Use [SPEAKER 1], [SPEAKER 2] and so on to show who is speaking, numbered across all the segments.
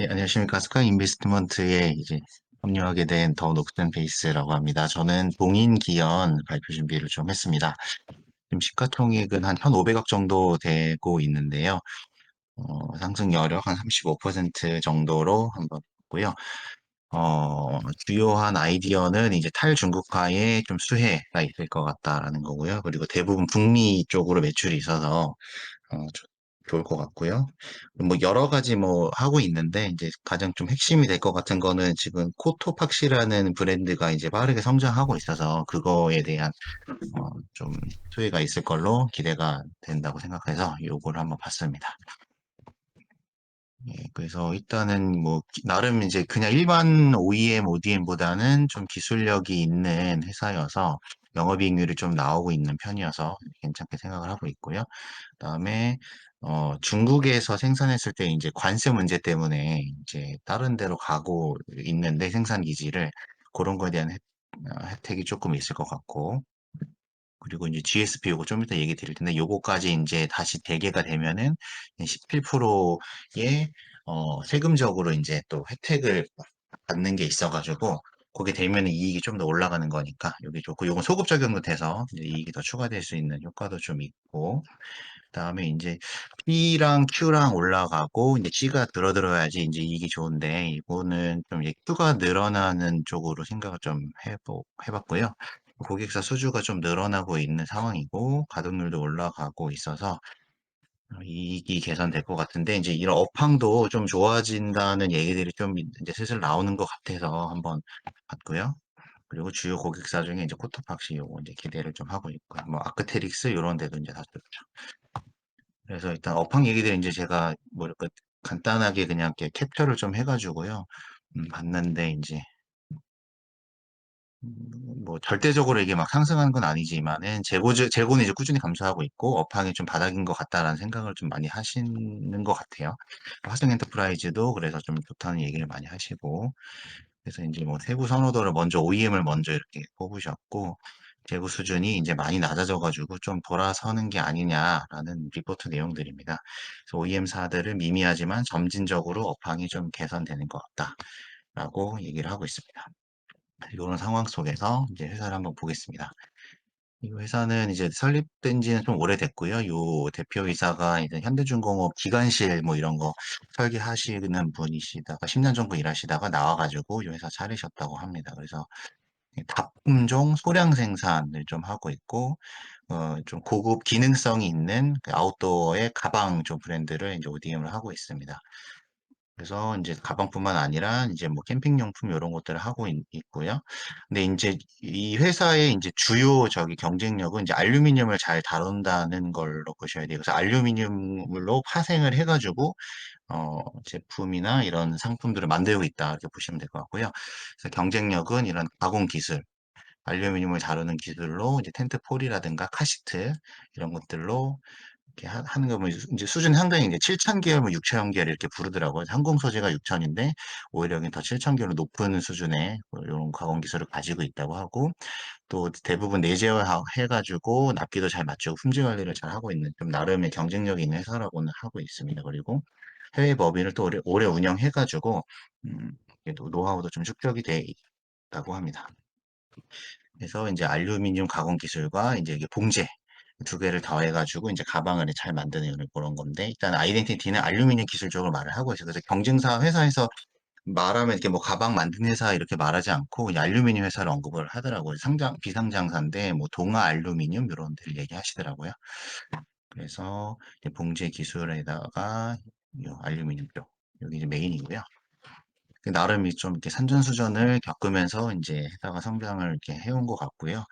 [SPEAKER 1] 네, 안녕하십니까. 스카 인베스트먼트에 이제 합류하게 된더 녹슨 베이스라고 합니다. 저는 동인 기연 발표 준비를 좀 했습니다. 지금 시가총액은 한 1,500억 정도 되고 있는데요. 어, 상승 여력 한 35% 정도로 한번 보고요. 어, 주요한 아이디어는 이제 탈중국화에 좀 수혜가 있을 것 같다라는 거고요. 그리고 대부분 북미 쪽으로 매출이 있어서 어, 조- 좋을 것 같고요. 뭐 여러 가지 뭐 하고 있는데 이제 가장 좀 핵심이 될 것 같은 거는 지금 코토팍시라는 브랜드가 이제 빠르게 성장하고 있어서 그거에 대한 어, 좀 수혜가 있을 걸로 기대가 된다고 생각해서 요거를 한번 봤습니다. 예, 그래서 일단은 뭐 기- 나름 이제 그냥 일반 OEM, ODM보다는 좀 기술력이 있는 회사여서 영업이익률이 좀 나오고 있는 편이어서 괜찮게 생각을 하고 있고요. 그다음에 어, 중국에서 생산했을 때 이제 관세 문제 때문에 이제 다른 데로 가고 있는데 생산 기지를 그런 거에 대한 어, 혜택이 조금 있을 것 같고 그리고 이제 GSP 요거 좀 이따 얘기 드릴 텐데 요거까지 이제 다시 대개가 되면은 17%의 어, 세금적으로 이제 또 혜택을 받는 게 있어가지고 거기 되면 이익이 좀 더 올라가는 거니까 여기 좋고 요건 소급 적용도 돼서 이익이 더 추가될 수 있는 효과도 좀 있고 그다음에 이제 P랑 Q랑 올라가고 이제 G가 들어들어야지 이제 이익이 좋은데 이거는 좀 Q가 늘어나는 쪽으로 생각을 좀 해보, 해봤고요. 고객사 수주가 좀 늘어나고 있는 상황이고 가동률도 올라가고 있어서 이익이 개선될 것 같은데 이제 이런 업황도 좀 좋아진다는 얘기들이 좀 이제 슬슬 나오는 것 같아서 한번 봤고요. 그리고 주요 고객사 중에 이제 코토팍시 요거 이제 기대를 좀 하고 있고요. 뭐 아크테릭스 이런 데도 이제 다 좋죠. 그래서 일단 업황 얘기들 이제 제가 뭐랄까 간단하게 그냥 이렇게 캡처를 좀 해가지고요. 음, 봤는데 이제 음, 뭐 절대적으로 이게 막 상승하는 건 아니지만은 재고 재고는 이제 꾸준히 감소하고 있고 업황이 좀 바닥인 것 같다라는 생각을 좀 많이 하시는 것 같아요. 화성 엔터프라이즈도 그래서 좀 좋다는 얘기를 많이 하시고 그래서 이제 뭐 세부 선호도를 먼저 OEM을 먼저 이렇게 꼽으셨고 재고 수준이 이제 많이 낮아져가지고 좀 돌아서는 게 아니냐라는 리포트 내용들입니다. 그래서 OEM사들은 미미하지만 점진적으로 업황이 좀 개선되는 것 같다라고 얘기를 하고 있습니다. 이런 상황 속에서 이제 회사를 한번 보겠습니다. 이 회사는 이제 설립된 지는 좀 오래됐고요. 요 대표이사가 이제 현대중공업 기관실 뭐 이런 거 설계하시는 분이시다가 10년 정도 일하시다가 나와가지고 이 회사 차리셨다고 합니다. 그래서 다품종 소량 생산을 좀 하고 있고, 어, 좀 고급 기능성이 있는 그 아웃도어의 가방 좀 브랜드를 이제 ODM을 하고 있습니다. 그래서 이제 가방뿐만 아니라 이제 뭐 캠핑용품 이런 것들을 하고 있, 고요 근데 이제 이 회사의 이제 주요 저기 경쟁력은 이제 알루미늄을 잘 다룬다는 걸로 보셔야 돼요. 그래서 알루미늄으로 파생을 해 가지고 어, 제품이나 이런 상품들을 만들고 있다 이렇게 보시면 될 것 같고요. 그래서 경쟁력은 이런 가공 기술, 알루미늄을 다루는 기술로 이제 텐트 폴이라든가 카시트 이런 것들로 이렇게 하, 하는 거 보면 이제 수준 상당히 이제 7천 계열, 뭐 6천 계열 이렇게 부르더라고요. 항공 소재가 6천인데 오히려 여기 더 7천 계열로 높은 수준의 뭐 이런 가공 기술을 가지고 있다고 하고 또 대부분 내재화 해가지고 납기도 잘 맞추고 품질 관리를 잘 하고 있는 좀 나름의 경쟁력이 있는 회사라고는 하고 있습니다. 그리고 해외 법인을 또 오래, 오래 운영해가지고 음, 노하우도 좀 축적이 돼 있다고 합니다. 그래서 이제 알루미늄 가공 기술과 이제 봉제 두 개를 더해가지고 이제 가방을 잘 만드는 그런 건데 일단 아이덴티티는 알루미늄 기술적으로 말을 하고 있어요. 그래서 경쟁사 회사에서 말하면 이렇게 뭐 가방 만든 회사 이렇게 말하지 않고 그냥 알루미늄 회사를 언급을 하더라고요. 상장 비상장사인데 뭐 동아 알루미늄 이런 데를 얘기하시더라고요. 그래서 봉제 기술에다가 이 알루미늄 쪽 여기 이제 메인이고요. 그 나름 이 좀 이렇게 산전수전을 겪으면서 이제 회사가 성장을 이렇게 해온 것 같고요.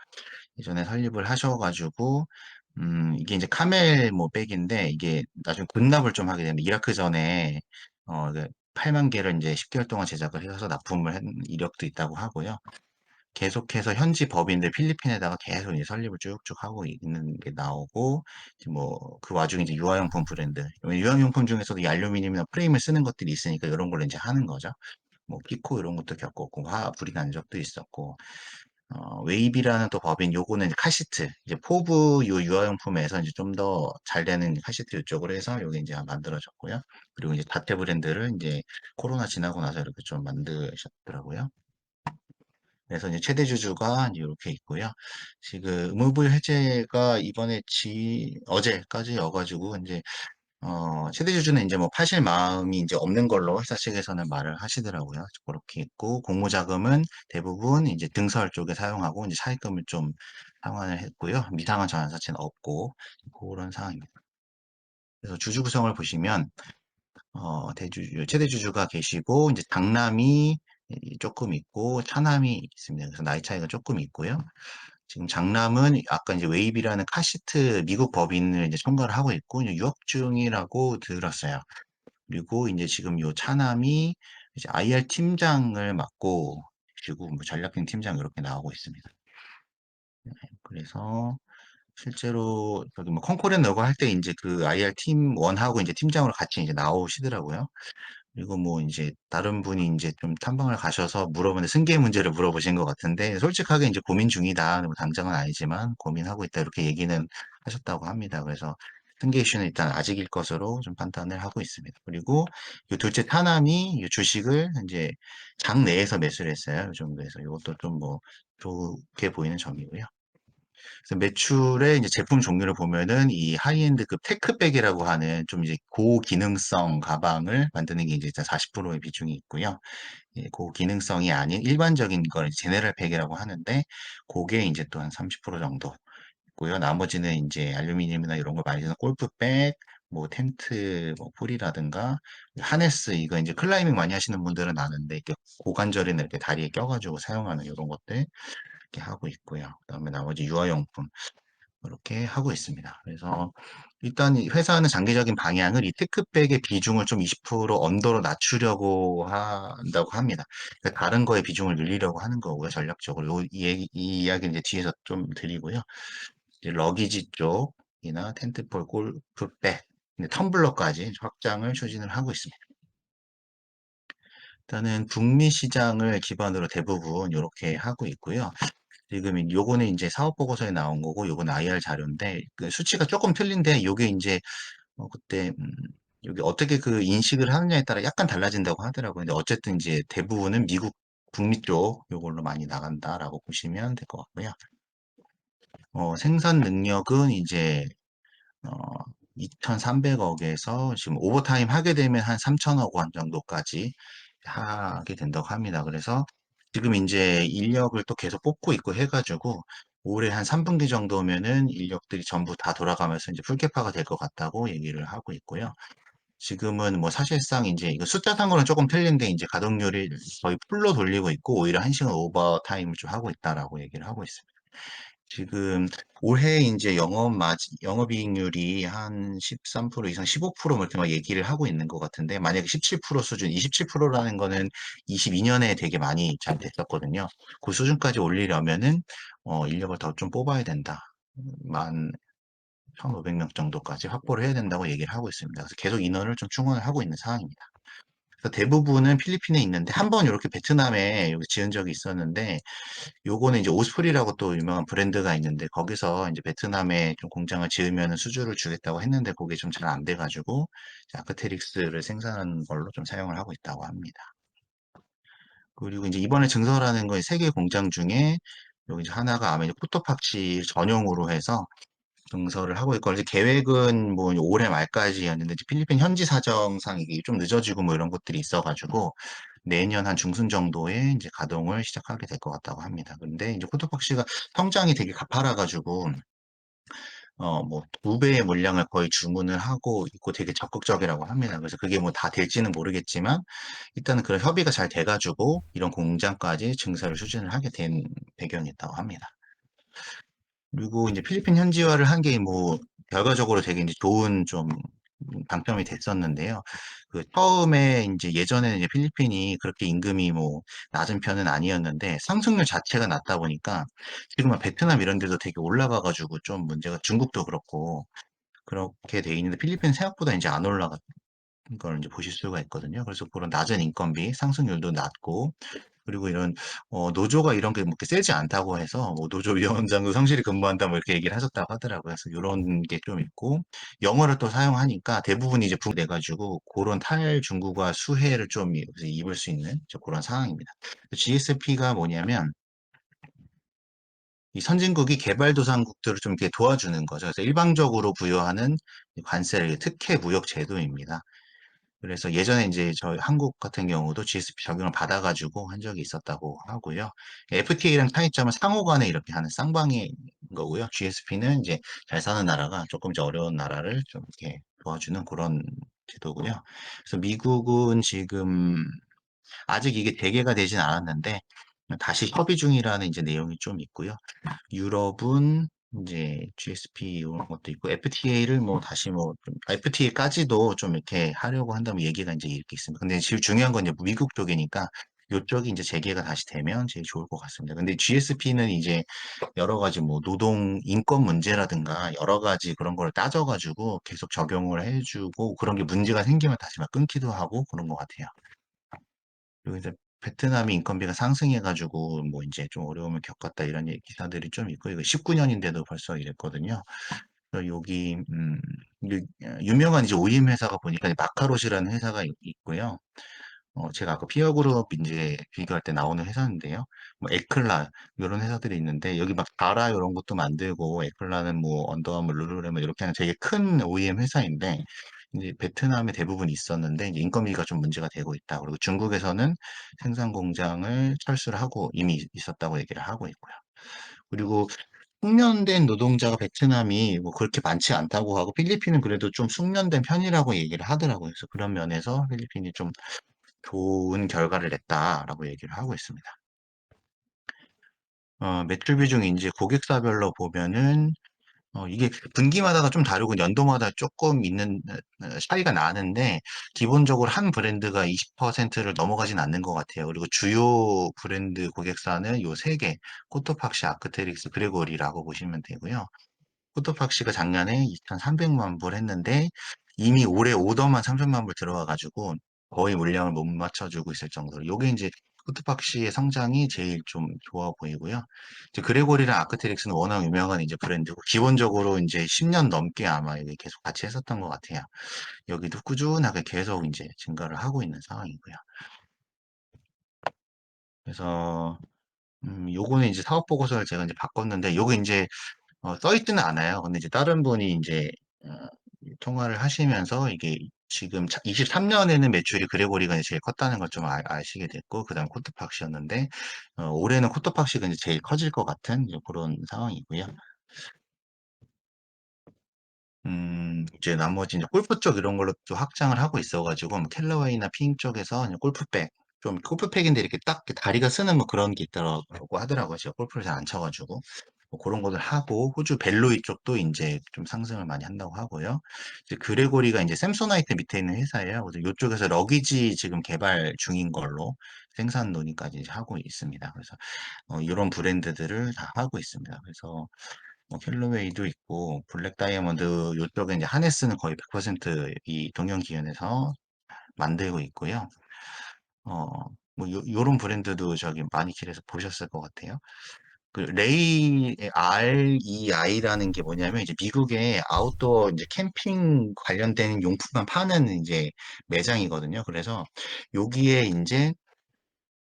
[SPEAKER 1] 예전에 설립을 하셔가지고 음, 이게 이제 카멜 뭐 백인데 이게 나중에 군납을 좀 하게 되는데 이라크 전에 어, 그 8만 개를 이제 10개월 동안 제작을 해서 납품을 한 이력도 있다고 하고요. 계속해서 현지 법인들 필리핀에다가 계속 이제 설립을 쭉쭉 하고 있는 게 나오고 뭐그 와중에 이제 유아용품 브랜드 유아용품 중에서도 이 알루미늄이나 프레임을 쓰는 것들이 있으니까 이런 걸로 이제 하는 거죠. 뭐 키코 이런 것도 겪었고 화 불이 난 적도 있었고 어, 웨이비라는 또 법인 요거는 카시트 이제 포브 요 유아용품에서 이제 좀 더 잘 되는 카시트 이쪽으로 해서 요게 이제 만들어졌고요. 그리고 이제 다테 브랜드를 이제 코로나 지나고 나서 이렇게 좀 만드셨더라고요. 그래서 이제 최대 주주가 이렇게 있고요. 지금 의무부의 해제가 이번에 지 어제까지 여가지고 이제 어, 최대 주주는 이제 뭐 파실 마음이 이제 없는 걸로 회사 측에서는 말을 하시더라고요. 그렇게 있고 공모 자금은 대부분 이제 등설 쪽에 사용하고 이제 차입금을 좀 상환을 했고요. 미상환 전환 자체는 없고 그런 상황입니다. 그래서 주주 구성을 보시면 어, 대주주 최대 주주가 계시고 이제 장남이 조금 있고 차남이 있습니다. 그래서 나이 차이가 조금 있고요. 지금 장남은 아까 이제 웨이비라는 카시트 미국 법인을 이제 청구를 하고 있고 이제 유학 중이라고 들었어요. 그리고 이제 지금 요 차남이 이제 IR 팀장을 맡고 계시고 뭐 전략팀 팀장 이렇게 나오고 있습니다. 네, 그래서 실제로 저기 뭐 컨코렌 너거 할때 이제 그 IR 팀 원하고 이제 팀장으로 같이 이제 나오시더라고요. 그리고 뭐 이제 다른 분이 이제 좀 탐방을 가셔서 물어보는데 승계 문제를 물어보신 것 같은데 솔직하게 이제 고민 중이다. 뭐 당장은 아니지만 고민하고 있다. 이렇게 얘기는 하셨다고 합니다. 그래서 승계 이슈는 일단 아직일 것으로 좀 판단을 하고 있습니다. 그리고 이 둘째 타남이 이 주식을 이제 장 내에서 매수를 했어요. 이 정도에서 이것도 좀 뭐 좋게 보이는 점이고요. 그래서 매출의 이제 제품 종류를 보면은 이 하이엔드급 테크백이라고 하는 좀 이제 고기능성 가방을 만드는 게 이제 40%의 비중이 있고요. 예, 고기능성이 아닌 일반적인 걸 제네럴 팩이라고 하는데 그게 이제 또 한 30% 정도 있고요. 나머지는 이제 알루미늄이나 이런 걸 많이 쓰는 골프백, 뭐 텐트, 뭐 풀이라든가 하네스 이거 이제 클라이밍 많이 하시는 분들은 아는데 이렇게 고관절이나 이렇게 다리에 껴가지고 사용하는 이런 것들 이렇게 하고 있고요. 그다음에 나머지 유아용품 이렇게 하고 있습니다. 그래서 일단 이 회사는 장기적인 방향을 이 테크백의 비중을 좀 20% 언더로 낮추려고 한다고 합니다. 그러니까 다른 거에 비중을 늘리려고 하는 거고요. 전략적으로 요- 이, 얘기- 이 이야기는 이제 뒤에서 좀 드리고요. 러기지 쪽이나 텐트폴 골프백, 텀블러까지 확장을 추진을 하고 있습니다. 일단은 북미 시장을 기반으로 대부분 이렇게 하고 있고요. 지금 이- 요거는 이제 사업 보고서에 나온 거고 요건 IR 자료인데 그 수치가 조금 틀린데 요게 이제 어 그때 음 요게 어떻게 그 인식을 하느냐에 따라 약간 달라진다고 하더라고요. 근데 어쨌든 이제 대부분은 미국 북미 쪽 요걸로 많이 나간다라고 보시면 될 것 같고요. 어 생산 능력은 이제 어 2,300 억에서 지금 오버타임 하게 되면 한 3,000 억 원 정도까지 하게 된다고 합니다. 그래서 지금 이제 인력을 또 계속 뽑고 있고 해 가지고 올해 한 3 분기 정도면은 인력들이 전부 다 돌아가면서 이제 풀캐파가 될 것 같다고 얘기를 하고 있고요. 지금은 뭐 사실상 이제 이거 숫자상으로는 조금 틀린데 이제 가동률이 거의 풀로 돌리고 있고 오히려 한 시간 오버타임을 좀 하고 있다라고 얘기를 하고 있습니다. 지금 올해 이제 영업 마진, 영업이익률이 한 13% 이상 15% 이렇게 막 얘기를 하고 있는 것 같은데 만약에 17% 수준, 27%라는 거는 22 년에 되게 많이 잘 됐었거든요. 그 수준까지 올리려면은 어, 인력을 더 좀 뽑아야 된다. 만 1,500 명 정도까지 확보를 해야 된다고 얘기를 하고 있습니다. 그래서 계속 인원을 좀 충원을 하고 있는 상황입니다. 그래서 대부분은 필리핀에 있는데 한 번 이렇게 베트남에 지은 적이 있었는데 요거는 이제 오스프리라고 또 유명한 브랜드가 있는데 거기서 이제 베트남에 좀 공장을 지으면 수주를 주겠다고 했는데 그게 좀 잘 안 돼가지고 아크테릭스를 생산하는 걸로 좀 사용을 하고 있다고 합니다. 그리고 이제 이번에 증설하는 건 세 개 공장 중에 여기 이제 하나가 아마 포토팍치 전용으로 해서 증설을 하고 있고 이제 계획은 뭐 올해 말까지였는데 이제 필리핀 현지 사정상 이게 좀 늦어지고 뭐 이런 것들이 있어가지고 내년 한 중순 정도에 이제 가동을 시작하게 될 것 같다고 합니다. 근데 이제 코토팍시가 성장이 되게 가파라가지고 어 뭐 두 배의 물량을 거의 주문을 하고 있고 되게 적극적이라고 합니다. 그래서 그게 뭐 다 될지는 모르겠지만 일단은 그런 협의가 잘 돼가지고 이런 공장까지 증설을 추진을 하게 된 배경이 있다고 합니다. 그리고 이제 필리핀 현지화를 한 게 뭐 결과적으로 되게 이제 좋은 좀 방점이 됐었는데요. 그 처음에 이제 예전에는 이제 필리핀이 그렇게 임금이 뭐 낮은 편은 아니었는데 상승률 자체가 낮다 보니까 지금은 베트남 이런 데도 되게 올라가 가지고 좀 문제가 중국도 그렇고 그렇게 돼 있는데 필리핀 생각보다 이제 안 올라간 걸 이제 보실 수가 있거든요. 그래서 그런 낮은 인건비, 상승률도 낮고 그리고 이런 어, 노조가 이런 게 뭐 이렇게 세지 않다고 해서 뭐 노조 위원장도 성실히 근무한다 뭐 이렇게 얘기를 하셨다고 하더라고요. 그래서 이런 게 좀 있고 영어를 또 사용하니까 대부분 이제 분돼가지고 그런 탈중국어 수혜를 좀 입을 수 있는 그런 상황입니다. GSP가 뭐냐면 이 선진국이 개발도상국들을 좀 이렇게 도와주는 거죠. 그래서 일방적으로 부여하는 관세를 특혜 무역 제도입니다. 그래서 예전에 이제 저희 한국 같은 경우도 GSP 적용을 받아 가지고 한 적이 있었다고 하고요. FTA랑 차이점은 상호 간에 이렇게 하는 쌍방인 거고요. GSP는 이제 잘 사는 나라가 조금 이제 어려운 나라를 좀 이렇게 도와주는 그런 제도고요. 그래서 미국은 지금 아직 이게 대개가 되진 않았는데 다시 협의 중이라는 이제 내용이 좀 있고요. 유럽은 이제 GSP 이런 것도 있고 FTA를 뭐 다시 뭐 FTA까지도 좀 이렇게 하려고 한다면 얘기가 이제 이렇게 있습니다. 근데 지금 중요한 건 이제 미국 쪽이니까 이쪽이 이제 재개가 다시 되면 제일 좋을 것 같습니다. 근데 GSP는 이제 여러 가지 뭐 노동 인권 문제라든가 여러 가지 그런 걸 따져 가지고 계속 적용을 해 주고 그런 게 문제가 생기면 다시 막 끊기도 하고 그런 것 같아요. 그리고 이제 베트남이 인건비가 상승해 가지고 뭐 이제 좀 어려움을 겪었다 이런 기사들이 좀 있고 이거 19 년인데도 벌써 이랬거든요. 여기 음, 유- 유명한 이제 OEM 회사가 보니까 마카롯이라는 회사가 있- 있고요. 어, 제가 아까 피어 그룹 이제 비교할 때 나오는 회사인데요. 뭐 에클라 이런 회사들이 있는데 여기 막 자라 이런 것도 만들고 에클라는 뭐 언더아머, 룰루레몬 이렇게 하는 되게 큰 OEM 회사인데 이제 베트남에 대부분 있었는데 이제 인건비가 좀 문제가 되고 있다. 그리고 중국에서는 생산 공장을 철수를 하고 이미 있었다고 얘기를 하고 있고요. 그리고 숙련된 노동자가 베트남이 뭐 그렇게 많지 않다고 하고 필리핀은 그래도 좀 숙련된 편이라고 얘기를 하더라고요. 그래서 그런 면에서 필리핀이 좀 좋은 결과를 냈다라고 얘기를 하고 있습니다. 어, 매출 비중이 이제 고객사별로 보면은 어, 이게 분기마다가 좀 다르고 연도마다 조금 있는 어, 차이가 나는데 기본적으로 한 브랜드가 20%를 넘어가진 않는 것 같아요. 그리고 주요 브랜드 고객사는 요세 개, 코토팍시, 아크테릭스, 그레고리라고 보시면 되고요. 코토팍시가 작년에 2,300만 불 했는데 이미 올해 오더만 3천만 불 들어와 가지고 거의 물량을 못 맞춰 주고 있을 정도로 요게 이제 코토팍시의 성장이 제일 좀 좋아 보이고요. 이제 그레고리랑 아크테릭스는 워낙 유명한 이제 브랜드고 기본적으로 이제 10년 넘게 아마 계속 같이 했었던 것 같아요. 여기도 꾸준하게 계속 이제 증가를 하고 있는 상황이고요. 그래서 음, 요거는 이제 사업 보고서를 제가 이제 바꿨는데 요거 이제 어, 써 있지는 않아요. 근데 이제 다른 분이 이제 어, 통화를 하시면서 이게 지금 23년에는 매출이 그레고리가 이제 제일 컸다는 걸 좀 아시게 됐고, 그 다음 코토팍시였는데, 어, 올해는 코토팍시가 이제 제일 커질 것 같은 그런 상황이고요. 음, 이제 나머지 이제 골프 쪽 이런 걸로 또 확장을 하고 있어가지고, 뭐 캘러웨이나 핑 쪽에서 이제 골프백, 좀 골프백인데 이렇게 딱 다리가 쓰는 뭐 그런 게 있더라고 하더라고요. 제가 골프를 잘 안 쳐가지고. 뭐 그런 것들 하고, 호주 벨로이 쪽도 이제 좀 상승을 많이 한다고 하고요. 이제 그레고리가 이제 샘소나이트 밑에 있는 회사예요. 그래서 이쪽에서 러기지 지금 개발 중인 걸로 생산 논의까지 하고 있습니다. 그래서 어, 이런 브랜드들을 다 하고 있습니다. 그래서 뭐 캘러웨이도 있고 블랙 다이아몬드 이쪽에 이제 하네스는 거의 100%이 동영 기현에서 만들고 있고요. 어, 뭐 요, 요런 브랜드도 저기 마니킬에서 보셨을 것 같아요. 그 레이 REI라는 게 뭐냐면 이제 미국의 아웃도어 이제 캠핑 관련된 용품만 파는 이제 매장이거든요. 그래서 여기에 이제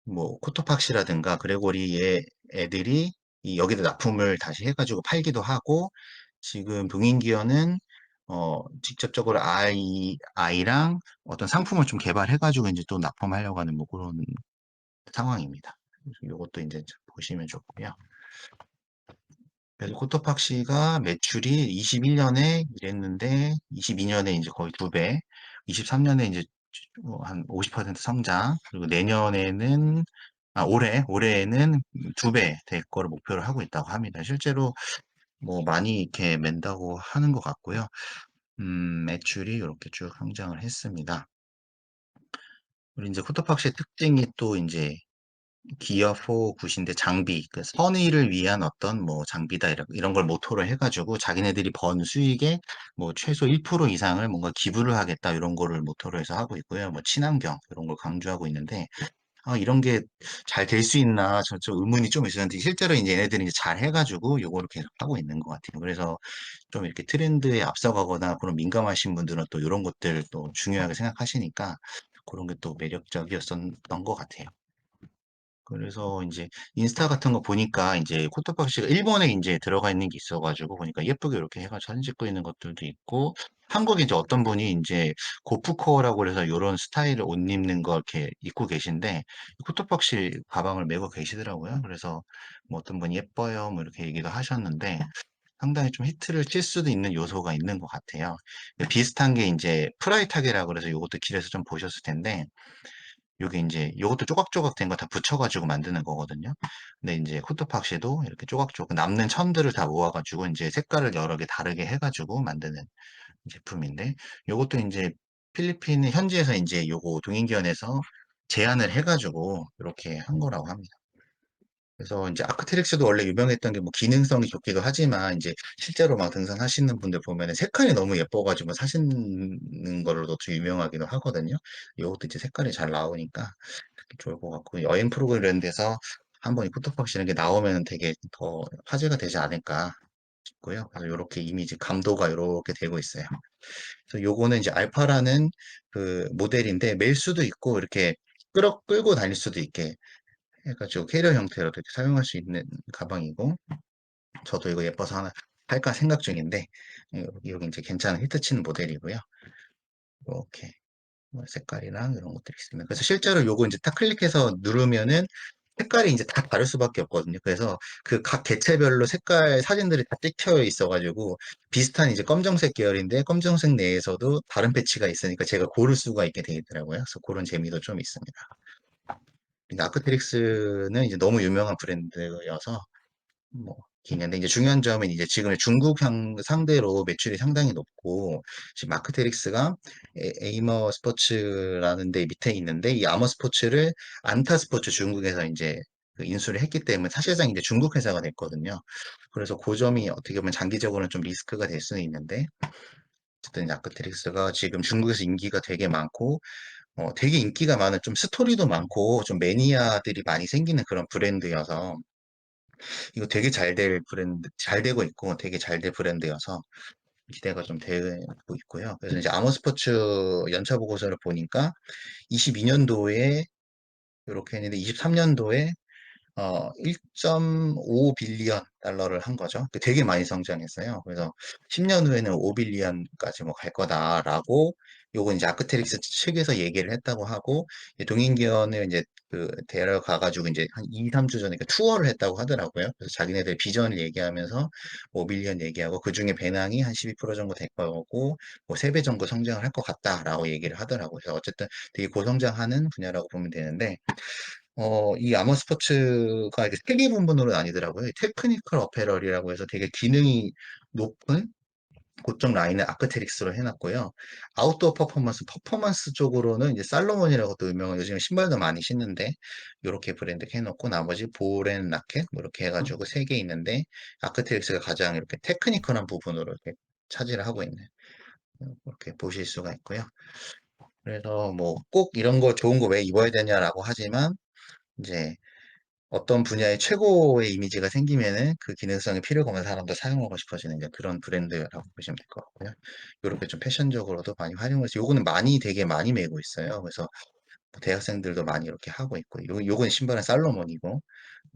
[SPEAKER 1] 뭐 코토팍시라든가 그레고리의 애들이 이 여기다 납품을 다시 해가지고 팔기도 하고 지금 동인기어는 어 직접적으로 아이랑 어떤 상품을 좀 개발해가지고 이제 또 납품하려고 하는 뭐 그런 상황입니다. 이것도 이제 보시면 좋고요. 그래서 코토팍시가 매출이 21년에 이랬는데 22년에 이제 거의 두 배, 23년에 이제 한 50% 성장, 그리고 내년에는 아, 올해 올해에는 두 배 될 거를 목표를 하고 있다고 합니다. 실제로 뭐 많이 이렇게 맨다고 하는 것 같고요. 음, 매출이 이렇게 쭉 성장을 했습니다. 그리고 이제 코토팍시의 특징이 또 이제 기어4 굿인데 장비, 그 선의를 위한 어떤 뭐 장비다 이런, 이런 걸 모토로 해가지고 자기네들이 번 수익의 뭐 최소 1% 이상을 뭔가 기부를 하겠다 이런 거를 모토로 해서 하고 있고요. 뭐 친환경 이런 걸 강조하고 있는데 아, 이런 게 잘 될 수 있나, 저, 좀 의문이 좀 있었는데, 실제로 이제 얘네들이 이제 잘 해가지고, 요거를 계속 하고 있는 것 같아요. 그래서 좀 이렇게 트렌드에 앞서가거나 그런 민감하신 분들은 또 이런 것들 또 중요하게 생각하시니까, 그런 게 또 매력적이었던 것 같아요. 그래서 이제 인스타 같은 거 보니까 이제 코토박 씨가 일본에 이제 들어가 있는 게 있어 가지고 보니까 예쁘게 이렇게 해 가지고 사진 찍고 있는 것들도 있고 한국에 이제 어떤 분이 이제 고프코어라고 해서 이런 스타일을 옷 입는 거 이렇게 입고 계신데 코토박 씨 가방을 메고 계시더라고요. 그래서 뭐 어떤 분이 예뻐요 뭐 이렇게 얘기도 하셨는데 상당히 좀 히트를 칠 수도 있는 요소가 있는 것 같아요. 비슷한 게 이제 프라이타게라고 그래서 이것도 길에서 좀 보셨을 텐데 요게 인제 요것도 조각조각 된 거 다 붙여가지고 만드는 거거든요. 근데 인제 코토팍시도 이렇게 조각조각 남는 천들을 다 모아가지고 인제 색깔을 여러 개 다르게 해가지고 만드는 제품인데 요것도 인제 필리핀 현지에서 인제 요거 동인기원에서 제안을 해가지고 요렇게 한 거라고 합니다. 그래서 인제 아크트릭스도 원래 유명했던 게 뭐 기능성이 좋기도 하지만 인제 실제로 막 등산하시는 분들 보면은 색깔이 너무 예뻐 가지고 사시는 걸로도 좀 유명하기도 하거든요. 요것도 이제 색깔이 잘 나오니까 좋을 것 같고 여행 프로그램 데서 한번 이런 게 나오면 되게 더 화제가 되지 않을까 싶고요. 그래서 요렇게 이미지 감도가 요렇게 되고 있어요. 그래서 요거는 이제 알파라는 그 모델인데 멜 수도 있고 이렇게 끌어 끌고 다닐 수도 있게 해가지고 캐리어 형태로 이렇게 사용할 수 있는 가방이고 저도 이거 예뻐서 하나 할까 생각 중인데 여기 이제 괜찮은 히트치는 모델이고요. 이렇게 뭐 색깔이랑 이런 것들이 있습니다. 그래서 실제로 요거 이제 딱 클릭해서 누르면은 색깔이 이제 다 다를 수밖에 없거든요. 그래서 그 각 개체별로 색깔 사진들이 다 찍혀 있어가지고 비슷한 이제 검정색 계열인데 검정색 내에서도 다른 패치가 있으니까 제가 고를 수가 있게 되어 있더라고요. 그래서 그런 재미도 좀 있습니다. 아크트릭스는 이제 너무 유명한 브랜드여서 뭐 기는데 이제 중요한 점은 이제 지금 중국 향 상대로 매출이 상당히 높고 지금 마크테릭스가 에, 이머 스포츠라는 데 밑에 있는데 이 아머 스포츠를 안타 스포츠 중국에서 이제 그 인수를 했기 때문에 사실상 이제 중국 회사가 됐거든요. 그래서 그 점이 어떻게 보면 장기적으로는 좀 리스크가 될 수는 있는데 어쨌든 아크트릭스가 지금 중국에서 인기가 되게 많고 어, 되게 인기가 많은 좀 스토리도 많고 좀 매니아들이 많이 생기는 그런 브랜드여서 이거 되게 잘 될 브랜드, 잘 되고 있고 되게 잘 될 브랜드여서 기대가 좀 되고 있고요. 그래서 이제 아머스포츠 연차 보고서를 보니까 22년도에 이렇게 했는데 23년도에 어, 1.5 빌리언 달러를 한 거죠. 되게 많이 성장했어요. 그래서 10년 후에는 5 빌리언까지 뭐 갈 거다라고 요건 이제 아크테릭스 측에서 얘기를 했다고 하고 동인기원을 이제 그 데려가 가지고 이제 한 2, 3주 전에 그 투어를 했다고 하더라고요. 그래서 자기네들 비전을 얘기하면서 5 빌리언 얘기하고 그 중에 배낭이 한 12% 정도 될 거고 뭐 3배 정도 성장을 할 것 같다라고 얘기를 하더라고요. 그래서 어쨌든 되게 고성장하는 분야라고 보면 되는데 어, 이 아머 스포츠가 이렇게 세개 부분으로 나뉘더라고요. 테크니컬 어페럴이라고 해서 되게 기능이 높은 고점 라인을 아크테릭스로 해놨고요. 아웃도어 퍼포먼스, 퍼포먼스 쪽으로는 이제 살로몬이라고 또 유명한 요즘 신발도 많이 신는데 이렇게 브랜드 해놓고 나머지 볼앤 라켓 뭐 이렇게 해가지고 세 개 있는데 아크테릭스가 가장 이렇게 테크니컬한 부분으로 이렇게 차지를 하고 있는 이렇게 보실 수가 있고요. 그래서 뭐 꼭 이런 거 좋은 거 왜 입어야 되냐라고 하지만 이제 어떤 분야의 최고의 이미지가 생기면은 그 기능성이 필요가 없는 사람도 사용하고 싶어지는 그런 브랜드라고 보시면 될 것 같고요. 요렇게 좀 패션적으로도 많이 활용해서 요거는 많이 되게 많이 메고 있어요. 그래서 뭐 대학생들도 많이 이렇게 하고 있고 요 요건 신발은 살로몬이고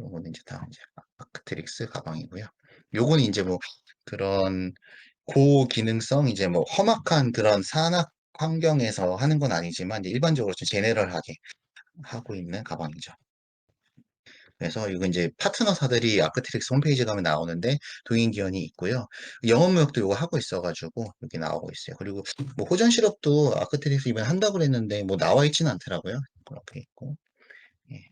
[SPEAKER 1] 요거는 이제 다 이제 아크트릭스 가방이고요. 요거는 이제 뭐 그런 고기능성 이제 뭐 험악한 그런 산악 환경에서 하는 건 아니지만 일반적으로 좀 제네럴하게 하고 있는 가방이죠. 그래서 이거 이제 파트너사들이 아크트릭스 홈페이지 가면 나오는데 동인 기원이 있고요. 영업 무역도 이거 하고 있어가지고 여기 나오고 있어요. 그리고 뭐 호전 시럽도 아크트릭스 이번에 한다고 그랬는데 뭐 나와 있지는 않더라고요. 그렇게 있고. 예.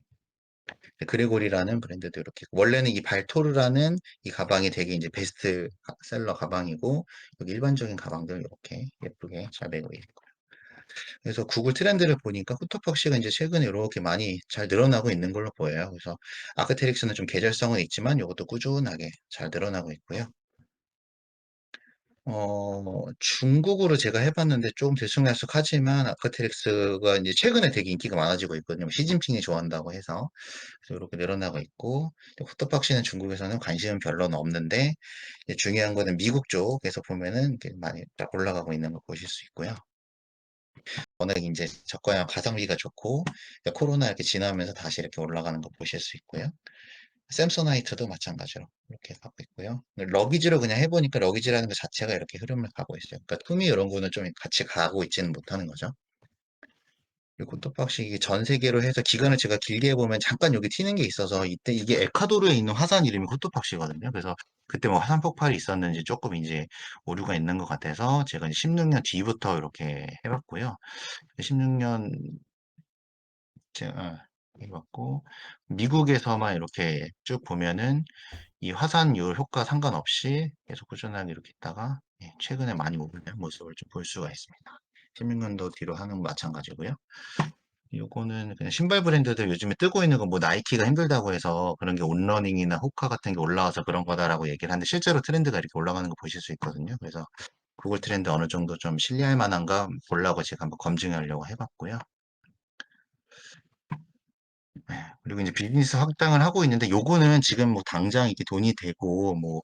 [SPEAKER 1] 그레고리라는 브랜드도 이렇게. 원래는 이 발토르라는 이 가방이 되게 이제 베스트셀러 가방이고 여기 일반적인 가방들 이렇게 예쁘게 잘 메고 있고. 그래서 구글 트렌드를 보니까 후터팍시가 이제 최근에 이렇게 많이 잘 늘어나고 있는 걸로 보여요. 그래서 아크테릭스는 좀 계절성은 있지만 이것도 꾸준하게 잘 늘어나고 있고요. 어, 중국으로 제가 해 봤는데 조금 들쑥날쑥하지만 아크테릭스가 이제 최근에 되게 인기가 많아지고 있거든요. 시진핑이 좋아한다고 해서. 그래서 이렇게 늘어나고 있고, 호떡박씨는 중국에서는 관심은 별로는 없는데, 중요한 거는 미국 쪽에서 보면은 많이 딱 올라가고 있는 걸 보실 수 있고요. 워낙 이제 저가 가성비가 좋고, 코로나 이렇게 지나면서 다시 이렇게 올라가는 거 보실 수 있고요. 샘소나이트도 마찬가지로 이렇게 가고 있고요. 러기지로 그냥 해보니까 러기지라는 것 자체가 이렇게 흐름을 가고 있어요. 그러니까 투미 이런 거는 좀 같이 가고 있지는 못하는 거죠. 그리고 또 확실히 전 세계로 해서 기간을 제가 길게 해보면 잠깐 여기 튀는 게 있어서 이때 이게 에콰도르에 있는 화산 이름이 호토팍시거든요. 그래서 그때 뭐 화산 폭발이 있었는지 조금 이제 오류가 있는 것 같아서 제가 이제 16년 뒤부터 이렇게 해봤고요. 16년 제가 해봤고 미국에서만 이렇게 쭉 보면은 이 화산율 효과 상관없이 계속 꾸준하게 이렇게 있다가 예, 최근에 많이 오르는 모습을 좀 볼 수가 있습니다. 16년도 뒤로 하는 거 마찬가지고요. 요거는 그냥 신발 브랜드들 요즘에 뜨고 있는 건 뭐 나이키가 힘들다고 해서 그런 게 온러닝이나 호카 같은 게 올라와서 그런 거다라고 얘기를 하는데 실제로 트렌드가 이렇게 올라가는 거 보실 수 있거든요. 그래서 구글 트렌드 어느 정도 좀 신뢰할 만한가 보려고 제가 한번 검증하려고 해봤고요. 네, 그리고 이제 비즈니스 확장을 하고 있는데 요거는 지금 뭐 당장 이렇게 돈이 되고 뭐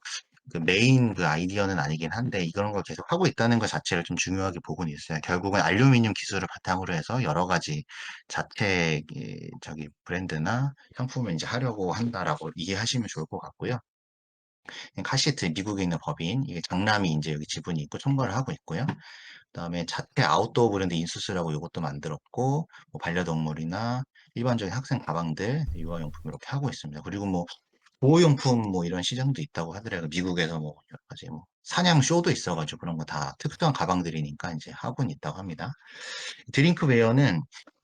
[SPEAKER 1] 그 메인 그 아이디어는 아니긴 한데 이런 걸 계속 하고 있다는 것 자체를 좀 중요하게 보고는 있어요. 결국은 알루미늄 기술을 바탕으로 해서 여러 가지 자체 이 저기 브랜드나 상품을 이제 하려고 한다라고 이해하시면 좋을 것 같고요. 카시트 미국에 있는 법인 이게 장남이 이제 여기 지분이 있고 총괄을 하고 있고요. 그다음에 자체 아웃도어 브랜드 인수스라고 이것도 만들었고 뭐 반려동물이나 일반적인 학생 가방들 유아용품 이렇게 하고 있습니다. 그리고 뭐 보호용품 뭐 이런 시장도 있다고 하더라고요. 미국에서 뭐 여러 가지 뭐 사냥 쇼도 있어가지고 그런 거 다 특수한 가방들이니까 이제 하고는 있다고 합니다. 드링크웨어는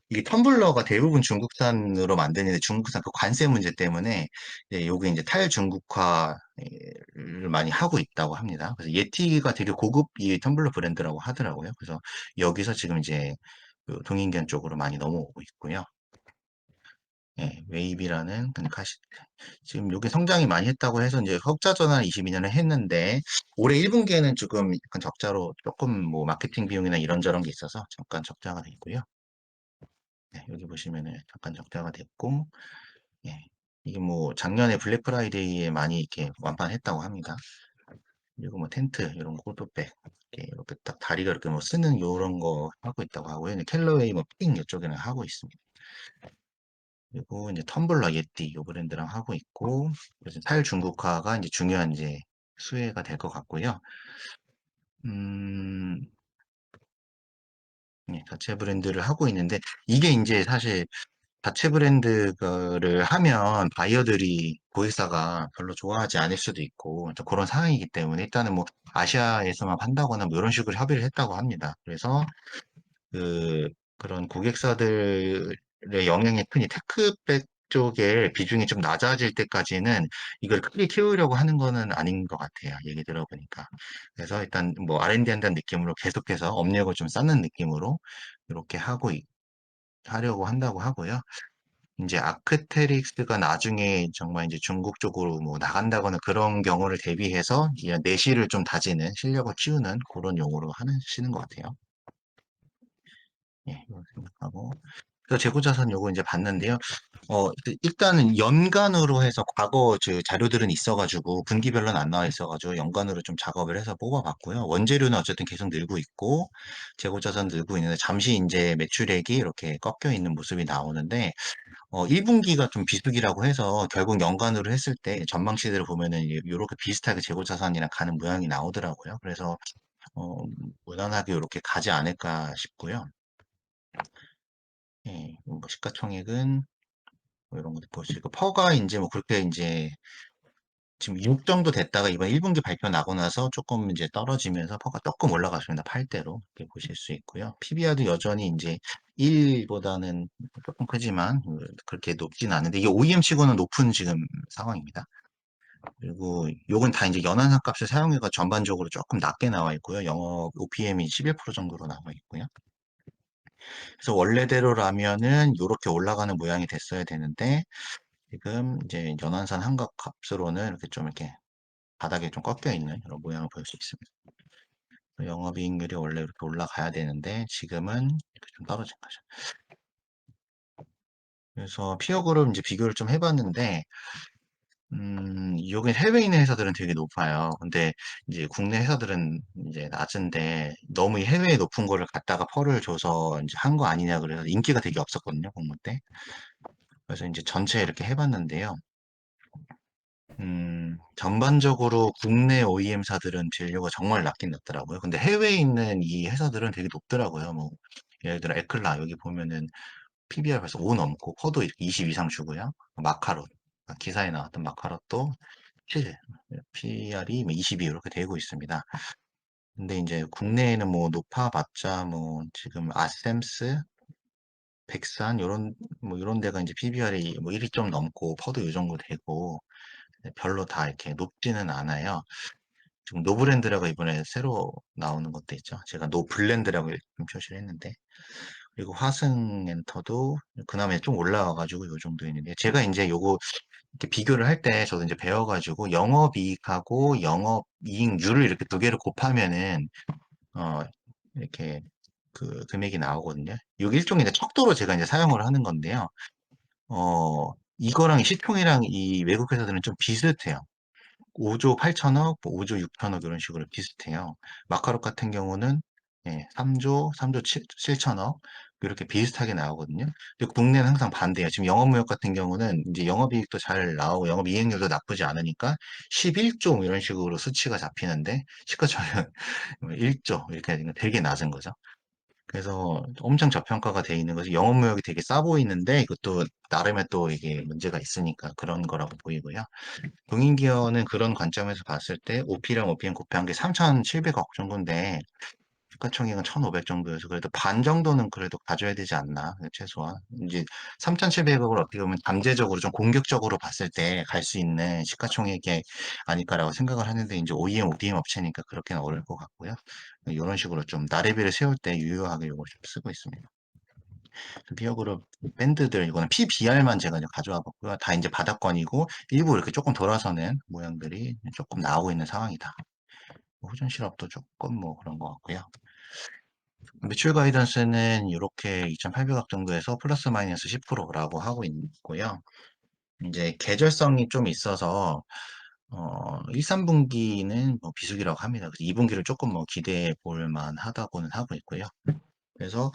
[SPEAKER 1] 이게 텀블러가 대부분 중국산으로 만드는데 중국산 그 관세 문제 때문에 이제 요게 이제 탈중국화를 많이 하고 있다고 합니다. 그래서 예티가 되게 고급 이 텀블러 브랜드라고 하더라고요. 그래서 여기서 지금 이제 그 동인견 쪽으로 많이 넘어오고 있고요. 예, 웨이비라는 카시트. 지금 요게 성장이 많이 했다고 해서 이제 흑자 전환 22년을 했는데 올해 1분기에는 조금 약간 적자로 조금 뭐 마케팅 비용이나 이런저런 게 있어서 잠깐 적자가 됐고요. 네, 여기 보시면은 잠깐 적자가 됐고, 예, 이게 뭐 작년에 블랙 프라이데이에 많이 이렇게 완판했다고 합니다. 그리고 뭐 텐트 이런 거 홀도백 이렇게, 이렇게 딱 다리가 이렇게 뭐 쓰는 이런 거 하고 있다고 하고요. 캘러웨이 뭐 핑 이쪽에는 하고 있습니다. 그리고 이제 텀블러 예띠 이 브랜드랑 하고 있고, 그래서 타일 중국화가 이제 중요한 이제 수혜가 될 것 같고요. 음, 예, 자체 브랜드를 하고 있는데 이게 이제 사실 자체 브랜드를 하면 바이어들이 고객사가 별로 좋아하지 않을 수도 있고 또 그런 상황이기 때문에 일단은 뭐 아시아에서만 판다거나 뭐 이런 식으로 협의를 했다고 합니다. 그래서 그 그런 고객사들 의 영향이 큰이 테크백 쪽에 비중이 좀 낮아질 때까지는 이걸 크게 키우려고 하는 거는 아닌 것 같아요. 얘기 들어보니까. 그래서 일단 뭐 R&D 한다는 느낌으로 계속해서 업력을 좀 쌓는 느낌으로 이렇게 하고 있- 하려고 한다고 하고요. 이제 아크테릭스가 나중에 정말 이제 중국 쪽으로 뭐 나간다거나 그런 경우를 대비해서 이 내실을 좀 다지는 실력을 키우는 그런 용어로 하시는 것 같아요. 예, 이렇게 생각하고. 그래서 재고자산 요거 이제 봤는데요. 어, 그 일단은 연간으로 해서 과거 저 자료들은 있어가지고 분기별로는 안 나와 있어가지고 연간으로 좀 작업을 해서 뽑아봤고요. 원재료는 어쨌든 계속 늘고 있고 재고자산 늘고 있는데 잠시 이제 매출액이 이렇게 꺾여 있는 모습이 나오는데 어, 1분기가 좀 비수기라고 해서 결국 연간으로 했을 때 전망 시대를 보면은 이렇게 비슷하게 재고자산이랑 가는 모양이 나오더라고요. 그래서 어, 무난하게 이렇게 가지 않을까 싶고요. 예, 뭐 시가총액은 뭐 이런 것도 볼 수 있고 퍼가 이제 뭐 그렇게 이제 지금 6 정도 됐다가 이번 1분기 발표 나고 나서 조금 이제 떨어지면서 퍼가 조금 올라갔습니다. 8대로 이렇게 보실 수 있고요. PBR도 여전히 이제 1보다는 조금 크지만 그렇게 높진 않은데 이게 OEM 치고는 높은 지금 상황입니다. 그리고 요건 다 이제 연한산 값을 사용해가 전반적으로 조금 낮게 나와 있고요. 영업 OPM이 11% 정도로 나와 있고요. 그래서 원래대로라면은 이렇게 올라가는 모양이 됐어야 되는데 지금 이제 연한산 한각 값으로는 이렇게 좀 이렇게 바닥에 좀 꺾여 있는 이런 모양을 볼 수 있습니다. 영업이익률이 원래 이렇게 올라가야 되는데 지금은 이렇게 좀 떨어진 거죠. 그래서 피어 그룹 이제 비교를 좀 해봤는데 음, 여기 해외에 있는 회사들은 되게 높아요. 근데 이제 국내 회사들은 이제 낮은데 너무 이 해외에 높은 거를 갖다가 펄을 줘서 이제 한 거 아니냐 그래서 인기가 되게 없었거든요, 공모 때. 그래서 이제 전체 이렇게 해 봤는데요. 음, 전반적으로 국내 OEM사들은 진료가 정말 낮긴 낮더라고요. 근데 해외에 있는 이 회사들은 되게 높더라고요. 뭐, 예를 들어 에클라 여기 보면은 PBR 벌써 5 넘고 퍼도 이렇게 20 이상 주고요. 마카롯 아, 기사에 나왔던 마카롯도 7 PR이 22 이렇게 되고 있습니다. 근데 이제 국내에는 뭐 높아봤자 뭐 지금 아셈스, 백산 요런 뭐 요런 데가 이제 PBR이 뭐 1이 좀 넘고 퍼도 요 정도 되고 별로 다 이렇게 높지는 않아요. 지금 노브랜드라고 이번에 새로 나오는 것도 있죠. 제가 노블랜드라고 좀 표시를 했는데 그리고 화승 엔터도 그나마 좀 올라와가지고 요 정도 있는데 제가 이제 요거 이렇게 비교를 할 때 저도 이제 배워가지고 영업이익하고 영업이익률을 이렇게 두 개를 곱하면은 어 이렇게 그 금액이 나오거든요. 이게 일종의 이제 척도로 제가 이제 사용을 하는 건데요. 어 이거랑 시총이랑 이 외국 회사들은 좀 비슷해요. 5조 8천억, 뭐 5조 6천억 이런 식으로 비슷해요. 마카롯 같은 경우는 예, 3조, 3조 7, 천억 이렇게 비슷하게 나오거든요. 근데 국내는 항상 반대예요. 지금 영업무역 같은 경우는 이제 영업이익도 잘 나오고 영업이익률도 나쁘지 않으니까 11조 뭐 이런 식으로 수치가 잡히는데 시가총액은 1조 이렇게 되니까 되게 낮은 거죠. 그래서 엄청 저평가가 돼 있는 거죠. 영업무역이 되게 싸 보이는데 이것도 나름의 또 이게 문제가 있으니까 그런 거라고 보이고요. 동인기어는 그런 관점에서 봤을 때 OP랑 OPM 곱한 게 3,700억 정도인데 시가총액은 1,500 정도여서 그래도 반 정도는 그래도 가져야 되지 않나 최소한 이제 3,700억을 어떻게 보면 잠재적으로 좀 공격적으로 봤을 때 갈 수 있는 시가총액이 아닐까라고 생각을 하는데 이제 OEM, ODM 업체니까 그렇게는 어려울 것 같고요. 이런 식으로 좀 나래비를 세울 때 유효하게 이걸 좀 쓰고 있습니다. 비어그룹 밴드들 이거는 PBR만 제가 가져와 봤고요. 다 이제 바닥권이고 일부 이렇게 조금 돌아서는 모양들이 조금 나오고 있는 상황이다. 호전 실업도 조금 뭐 그런 것 같고요. 매출 가이던스는 이렇게 2,800억 정도에서 플러스 마이너스 10%라고 하고 있고요. 이제 계절성이 좀 있어서 어, 1, 3분기는 뭐 비수기라고 합니다. 그래서 2분기를 조금 뭐 기대해 볼 만하다고는 하고 있고요. 그래서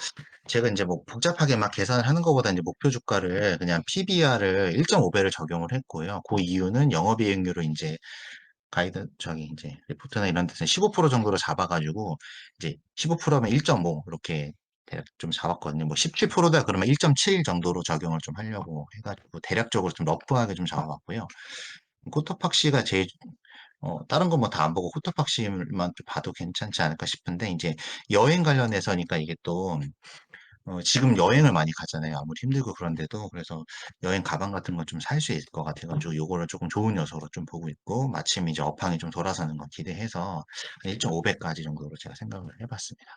[SPEAKER 1] 제가 이제 뭐 복잡하게 막 계산을 하는 것보다 이제 목표 주가를 그냥 PBR을 1.5배를 적용을 했고요. 그 이유는 영업이익률을 이제 가이드 저기 이제 리포트나 이런 데서 15% 정도로 잡아가지고 이제 15%면 1.5 이렇게 대략 좀 잡았거든요. 뭐 17%다 그러면 1.7 정도로 적용을 좀 하려고 해가지고 대략적으로 좀 러프하게 좀 잡아봤고요. 코터팍시가 제일 어, 다른 건뭐다 안 보고 코터팍시만 봐도 괜찮지 않을까 싶은데 이제 여행 관련해서니까 이게 또 어, 지금 여행을 많이 가잖아요. 아무리 힘들고 그런데도 그래서 여행 가방 같은 거좀살 수 있을 것 같아가지고 요거를 조금 좋은 요소로 좀 보고 있고 마침 이제 업황이 좀 돌아서는 거 기대해서 1.5배까지 정도로 제가 생각을 해봤습니다.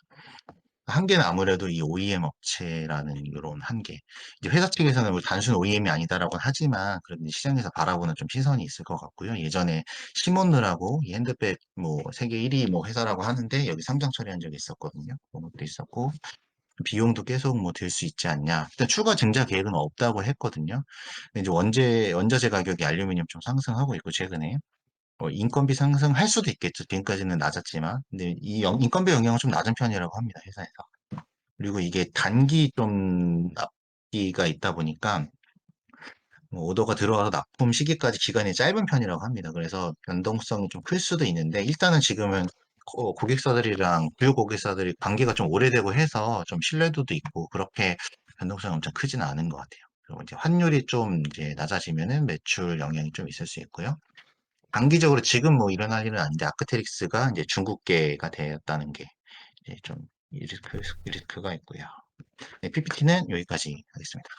[SPEAKER 1] 한계는 아무래도 이 OEM 업체라는 이런 한계. 이제 회사 측에서는 뭐 단순 OEM이 아니다라고 하지만 그래도 시장에서 바라보는 좀 시선이 있을 것 같고요. 예전에 시몬느라고 이 핸드백 뭐 세계 1위 뭐 회사라고 하는데 여기 상장 처리한 적이 있었거든요. 그런 것도 있었고 비용도 계속 뭐 들 수 있지 않냐. 일단 추가 증자 계획은 없다고 했거든요. 근데 이제 원재 원자재 가격이 알루미늄 좀 상승하고 있고 최근에 어, 인건비 상승할 수도 있겠죠. 지금까지는 낮았지만. 근데 이 영- 인건비 영향은 좀 낮은 편이라고 합니다. 회사에서. 그리고 이게 단기 좀 납기가 있다 보니까 뭐 오더가 들어와서 납품 시기까지 기간이 짧은 편이라고 합니다. 그래서 변동성이 좀 클 수도 있는데 일단은 지금은 고- 고객사들이랑 주요 고객사들이 관계가 좀 오래되고 해서 좀 신뢰도도 있고 그렇게 변동성이 엄청 크지는 않은 것 같아요. 그리고 이제 환율이 좀 이제 낮아지면은 매출 영향이 좀 있을 수 있고요. 단기적으로 지금 뭐 일어날 일은 아닌데 아크테릭스가 이제 중국계가 되었다는 게 이제 좀 리스크, 리스크가 있고요. 네, PPT는 여기까지 하겠습니다.